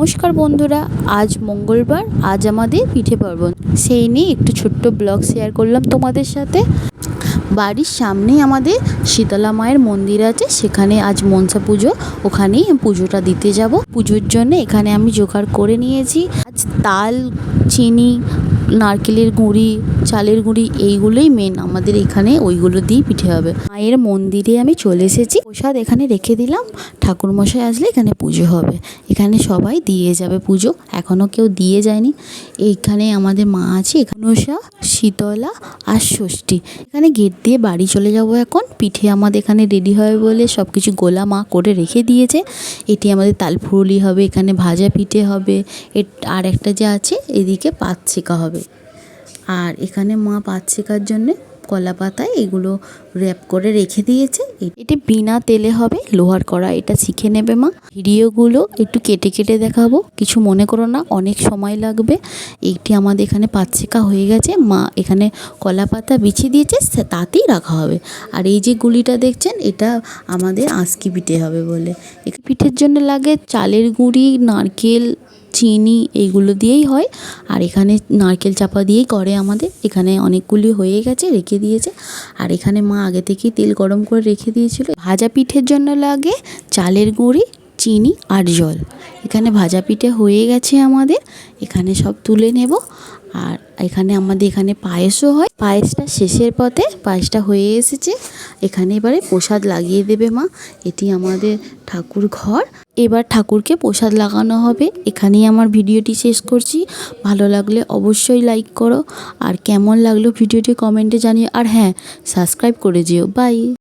নমস্কার বন্ধুরা, আজ মঙ্গলবার, আজ আমাদের পিঠে পার্বণ। সেই নিয়ে একটু ছোট্ট ব্লগ শেয়ার করলাম তোমাদের সাথে। বাড়ির সামনেই আমাদের শীতলা মায়ের মন্দির আছে, সেখানে আজ মনসা পুজো, ওখানেই পুজোটা দিতে যাব। পুজোর জন্য এখানে আমি জোগাড় করে নিয়েছি। আজ তাল, চিনি, নারকেলের গুঁড়ি, চালের গুঁড়ি, এইগুলোই মেন আমাদের এখানে ওইগুলো দিয়েই পিঠে হবে। মায়ের মন্দিরে আমি চলে এসেছি। প্রসাদ এখানে রেখে দিলাম। ঠাকুরমশাই আসলে এখানে পুজো হবে। এখানে সবাই দিয়ে যাবে পুজো। এখনও কেউ দিয়ে যায়নি। এইখানে আমাদের মা আছে। এখানেও শীতলা আর ষষ্ঠী। এখানে গেট দিয়ে বাড়ি চলে যাব এখন। পিঠে আমাদের এখানে রেডি হবে বলে সব কিছু গোলা মা করে রেখে দিয়েছে। এটি আমাদের তালফুরুলি হবে, এখানে ভাজা পিঠে হবে। আর একটা যে আছে, এদিকে শেখা হবে। আর এখানে মা শেখার জন্যে কলা পাতায় এগুলো র্যাপ করে রেখে দিয়েছে। এটি বিনা তেলে হবে, লোহার কড়া এটা শিখে নেবে মা। ভিডিওগুলো একটু কেটে কেটে দেখাবো, কিছু মনে করো না, অনেক সময় লাগবে। এইটি আমাদের এখানে পাত হয়ে গেছে, মা এখানে কলা পাতা বিছিয়ে দিয়েছে তাতেই রাখা হবে। আর এই যে গুলিটা দেখছেন, এটা আমাদের আঁশকি পিঠে হবে বলে। পিঠের জন্য লাগে চালের গুঁড়ি, নারকেল চিনি এইগুলো দিয়েই হয়। আর এখানে নারকেল চাপা দিয়েই করে আমাদের। এখানে অনেকগুলি হয়ে গেছে, রেখে দিয়েছে। আর এখানে মা আগে থেকেই তেল গরম করে রেখে দিয়েছিল। ভাজা পিঠের জন্য লাগে চালের গুঁড়ি চিনি আর জল। এখানে ভাজা পিঠে হয়ে গেছে আমাদের। এখানে সব তুলে নেব। আর এখানে আমাদের এখানে পায়েসও হয়। পায়েসটা শেষের পথে পায়েসটা হয়ে এসেছে। এখানে এবারে প্রসাদ লাগিয়ে দেবে মা। এটি আমাদের ঠাকুর ঘর। এবার ঠাকুরকে প্রসাদ লাগানো হবে। এখানেই আমার ভিডিওটি শেষ করছি। ভালো লাগলে অবশ্যই লাইক করো। আর কেমন লাগল ভিডিওটি কমেন্টে জানিও। আর হ্যাঁ সাবস্ক্রাইব করে যেও। বাই